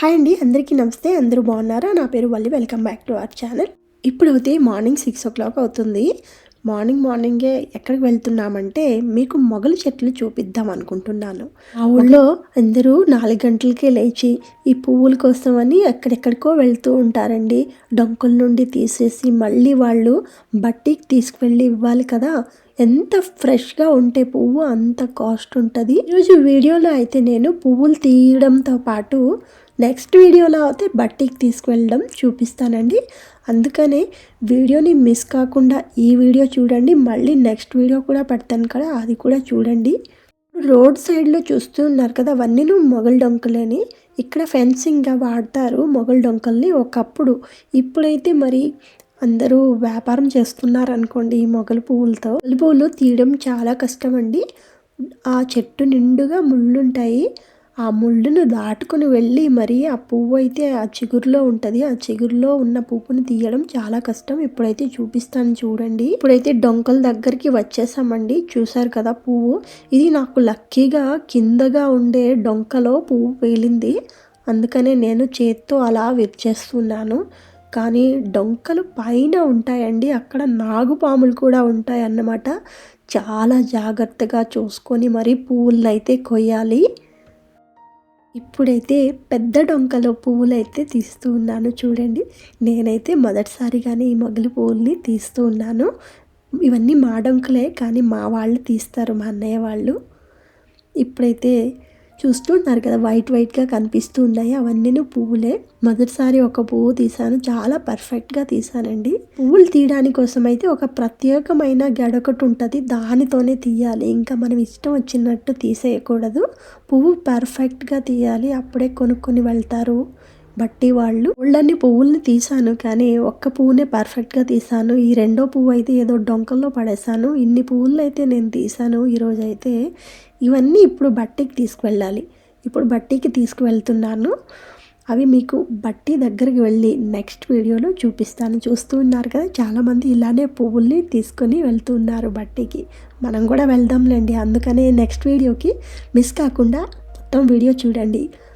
Hi అండి అందరికీ నమస్తే అందరూ బాగున్నారా? నా పేరు Valli welcome back to our channel. ఇప్పుడు అయితే మార్నింగ్ సిక్స్ ఓ క్లాక్ అవుతుంది. మార్నింగ్ మార్నింగే ఎక్కడికి వెళ్తున్నామంటే మీకు మొగలు చెట్లు చూపిద్దాం అనుకుంటున్నాను. ఆ ఊళ్ళో అందరూ నాలుగు గంటలకే లేచి ఈ పువ్వుల కోసమని ఎక్కడెక్కడికో వెళ్తూ ఉంటారండి. డొంకల నుండి తీసేసి మళ్ళీ వాళ్ళు బట్టికి తీసుకువెళ్ళి ఇవ్వాలి కదా. ఎంత ఫ్రెష్గా ఉంటే పువ్వు అంత కాస్ట్ ఉంటుంది. ఈరోజు వీడియోలో అయితే నేను పువ్వులు తీయడంతో పాటు నెక్స్ట్ వీడియోలో అయితే బట్టికి తీసుకువెళ్ళడం చూపిస్తానండి. అందుకనే వీడియోని మిస్ కాకుండా ఈ వీడియో చూడండి. మళ్ళీ నెక్స్ట్ వీడియో కూడా పెడతాను కదా అది కూడా చూడండి. రోడ్ సైడ్లో చూస్తూ ఉన్నారు కదా అవన్నీ మొగల్ డొంకలేని. ఇక్కడ ఫెన్సింగ్గా వాడతారు మొగల్ డొంకల్ని. ఒకప్పుడు ఇప్పుడైతే మరి అందరూ వ్యాపారం చేస్తున్నారు అనుకోండి ఈ మొగలు పువ్వులతో. మొగలు పువ్వులు తీయడం చాలా కష్టం అండి ఆ చెట్టు నిండుగా ముళ్ళుంటాయి. ఆ ముళ్ళును దాటుకుని వెళ్ళి మరి ఆ పువ్వు అయితే ఆ చిగురులో ఉంటుంది. ఆ చిగురులో ఉన్న పువ్వును తీయడం చాలా కష్టం. ఇప్పుడైతే చూపిస్తాను చూడండి. ఇప్పుడైతే డొంకల దగ్గరికి వచ్చేసామండి. చూసారు కదా పువ్వు? ఇది నాకు లక్కీగా కిందగా ఉండే డొంకలో పువ్వు పేలింది. అందుకనే నేను చేత్తో అలా విరిచేస్తున్నాను. కానీ డొంకలు పైన ఉంటాయండి. అక్కడ నాగుపాములు కూడా ఉంటాయి అన్నమాట చాలా జాగ్రత్తగా చూసుకొని మరి పువ్వులను అయితే కొయ్యాలి. ఇప్పుడైతే పెద్ద డొంకలో పువ్వులు అయితే తీస్తూ ఉన్నాను చూడండి. నేనైతే మొదటిసారిగానే ఈ మొగలి పువ్వుల్ని తీస్తూ ఉన్నాను. ఇవన్నీ మా డొంకలే కానీ మా వాళ్ళు తీస్తారు మా అన్నయ్య వాళ్ళు. ఇప్పుడైతే చూస్తున్నారు కదా వైట్ వైట్గా కనిపిస్తూ ఉన్నాయి. అవన్నీ పువ్వులే. మొదటిసారి ఒక పువ్వు తీసాను చాలా పర్ఫెక్ట్గా తీసానండి పువ్వులు తీయడానికి కోసం అయితే ఒక ప్రత్యేకమైన గడొకటి ఉంటుంది. దానితోనే తీయాలి. ఇంకా మనం ఇష్టం వచ్చినట్టు తీసేయకూడదు. పువ్వు పర్ఫెక్ట్గా తీయాలి. అప్పుడే కొనుక్కొని వెళ్తారు. బట్టి వాళ్ళు ఒళ్ళన్ని పువ్వుల్ని తీసాను కానీ ఒక్క పువ్వునే పర్ఫెక్ట్గా తీశాను. ఈ రెండో పువ్వు అయితే ఏదో డొంకల్లో పడేసాను ఇన్ని పువ్వులు అయితే నేను తీసాను ఈరోజు అయితే ఇవన్నీ ఇప్పుడు బట్టికి తీసుకువెళ్ళాలి. ఇప్పుడు బట్టికి తీసుకువెళ్తున్నాను. అవి మీకు బట్టి దగ్గరికి వెళ్ళి నెక్స్ట్ వీడియోలో చూపిస్తాను. చూస్తూ ఉన్నారు కదా చాలామంది ఇలానే పువ్వుల్ని తీసుకొని వెళ్తున్నారు బట్టికి. మనం కూడా వెళ్దాంలేండి. అందుకనే నెక్స్ట్ వీడియోకి మిస్ కాకుండా మొత్తం వీడియో చూడండి.